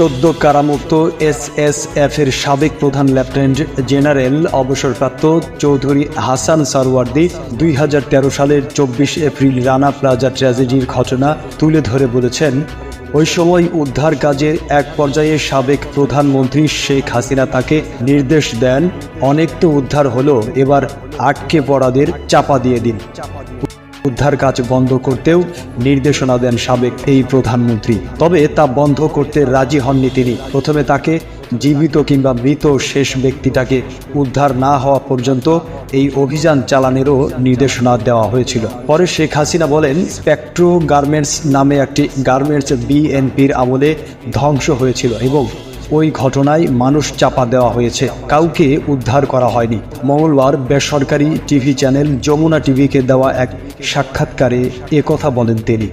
সদ্য কারামুক্ত S S F এর সাবেক প্রধান লেফটেন্যান্ট জেনারেল অবসরপ্রাপ্ত চৌধুরী হাসান সারওয়ার্দি দুই সালের চব্বিশ এপ্রিল রানা প্লাজা ট্র্যাজেডির ঘটনা তুলে ধরে বলেছেন, ওই সময় উদ্ধার কাজের এক পর্যায়ে সাবেক প্রধানমন্ত্রী শেখ হাসিনা তাকে নির্দেশ দেন, অনেক তো উদ্ধার হলো, এবার আটকে পড়াদের চাপা দিয়ে দিন। উদ্ধার কাজ বন্ধ করতেও নির্দেশনা দেন সাবেক এই প্রধানমন্ত্রী। তবে তা বন্ধ করতে রাজি হননি তিনি। প্রথমে তাকে জীবিত কিংবা মৃত শেষ ব্যক্তিটাকে উদ্ধার না হওয়া পর্যন্ত এই অভিযান চালানেরও নির্দেশনা দেওয়া হয়েছিল। পরে শেখ হাসিনা বলেন স্পেকট্রো গার্মেন্টস নামে একটি গার্মেন্টস বিএনপির আমলে ধ্বংস হয়েছিল এবং ওই ঘটনায় মানুষ চাপা দেওয়া হয়েছে। কাউকে উদ্ধার করা হয়নি। মঙ্গলবার বেসরকারি টিভি চ্যানেল যমুনা টিভিকে দেওয়া এক সাক্ষাৎকারে একথা বলেন তিনি।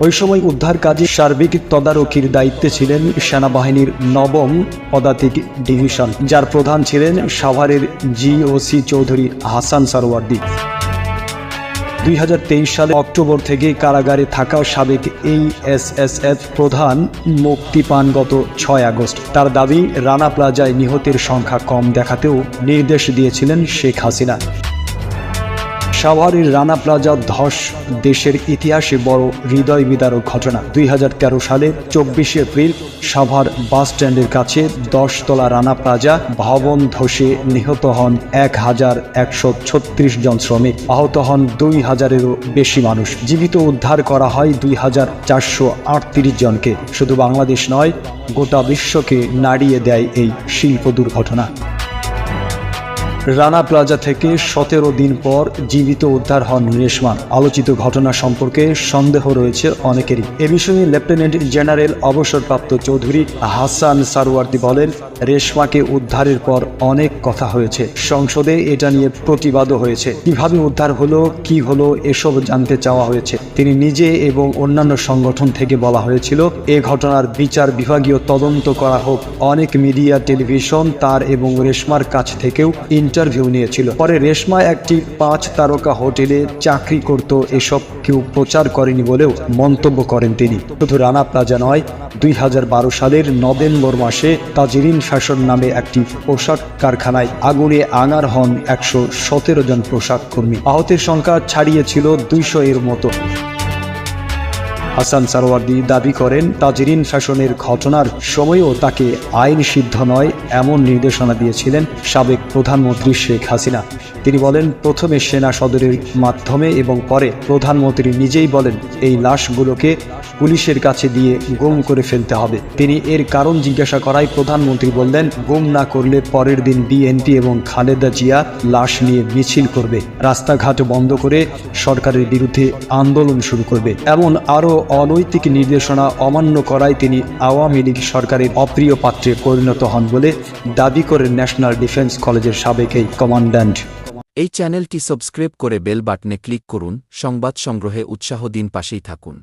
ওই সময় উদ্ধার কাজে সার্বিক তদারকির দায়িত্বে ছিলেন সেনাবাহিনীর নবম পদাতিক ডিভিশন, যার প্রধান ছিলেন সাভারের জিওসি চৌধুরী হাসান সারওয়ার্দি। দুই হাজার তেইশ সালে অক্টোবর থেকে কারাগারে থাকা সাবেক এই এসএসএফ প্রধান মুক্তি পান গত ছয় আগস্ট। তার দাবি, রানা প্লাজায় নিহতের সংখ্যা কম দেখাতেও নির্দেশ দিয়েছিলেন শেখ হাসিনা। সাভারের রানা প্লাজা ধস দেশের ইতিহাসে বড় হৃদয় বিদারক ঘটনা। দুই সালের চব্বিশে এপ্রিল সাভার বাস স্ট্যান্ডের কাছে দশতলা রানা প্লাজা ভবন ধসে নিহত হন এক হাজার একশো ছত্রিশ জন শ্রমিক। আহত হন দুই হাজারেরও বেশি মানুষ। জীবিত উদ্ধার করা হয় দুই হাজার চারশো আটত্রিশ জনকে। শুধু বাংলাদেশ নয়, গোটা বিশ্বকে নাড়িয়ে দেয় এই শিল্প দুর্ঘটনা। রানা প্লাজা থেকে সতেরো দিন পর জীবিত উদ্ধার হন রেশমা আলোচিত ঘটনা সম্পর্কে সন্দেহ রয়েছে অনেকেরই। এ বিষয়ে লেফটেন্যান্ট জেনারেল অবসরপ্রাপ্ত চৌধুরী হাসান সারওয়ার্দি বলেন, রেশমাকে উদ্ধারের পর অনেক কথা হয়েছে। সংসদে এটা নিয়ে প্রতিবাদও হয়েছে। কীভাবে উদ্ধার হলো, কি হলো, এসব জানতে চাওয়া হয়েছে। তিনি নিজে এবং অন্যান্য সংগঠন থেকে বলা হয়েছিল, এ ঘটনার বিচার বিভাগীয় তদন্ত করা হোক। অনেক মিডিয়া, টেলিভিশন, তার এবং রেশমার কাছ থেকেও ইন্টারভিউ নিয়েছিল। পরে রেশমা একটি পাঁচ তারকা হোটেলে চাকরি করত, এসব কেউ প্রচার করেনি বলেও মন্তব্য করেন তিনি। শুধু রানা প্লাজা নয়, দুই সালের নভেম্বর মাসে তাজরিন ফ্যাশন নামে একটি পোশাক কারখানায় আগুনে আঙার হন একশো সতেরো জন পোশাক কর্মী। আহতের সংখ্যা ছাড়িয়েছিল দুইশো এর মতো। হাসান সারোয়ার্দি দাবি করেন, তাজরিন শাসনের ঘটনার সময়ও তাকে আইন সিদ্ধ নয়, এমন নির্দেশনা দিয়েছিলেন সাবেক প্রধানমন্ত্রী শেখ হাসিনা। তিনি বলেন, প্রথমে সেনা সদরের মাধ্যমে এবং পরে প্রধানমন্ত্রী নিজেই বলেন, এই লাশগুলোকে পুলিশের কাছে দিয়ে গুম করে ফেলতে হবে। তিনি এর কারণ জিজ্ঞাসা করায় প্রধানমন্ত্রী বললেন, গুম না করলে পরের দিন বিএনপি এবং খালেদা জিয়া লাশ নিয়ে মিছিল করবে, রাস্তাঘাট বন্ধ করে সরকারের বিরুদ্ধে আন্দোলন শুরু করবে। এমন আরও অনৈতিক নির্দেশনা অমান্য করায় তিনি আওয়ামী লীগ সরকারের অপ্রিয় পাত্রে পরিণত হন বলে দাবি করে ন্যাশনাল ডিফেন্স কলেজের সাবেক এই কমান্ড্যান্ট। এই চ্যানেলটি সাবস্ক্রাইব করে বেল বাটনে ক্লিক করুন সংবাদ সংগ্রহে উৎসাহ দিন পাশেই থাকুন।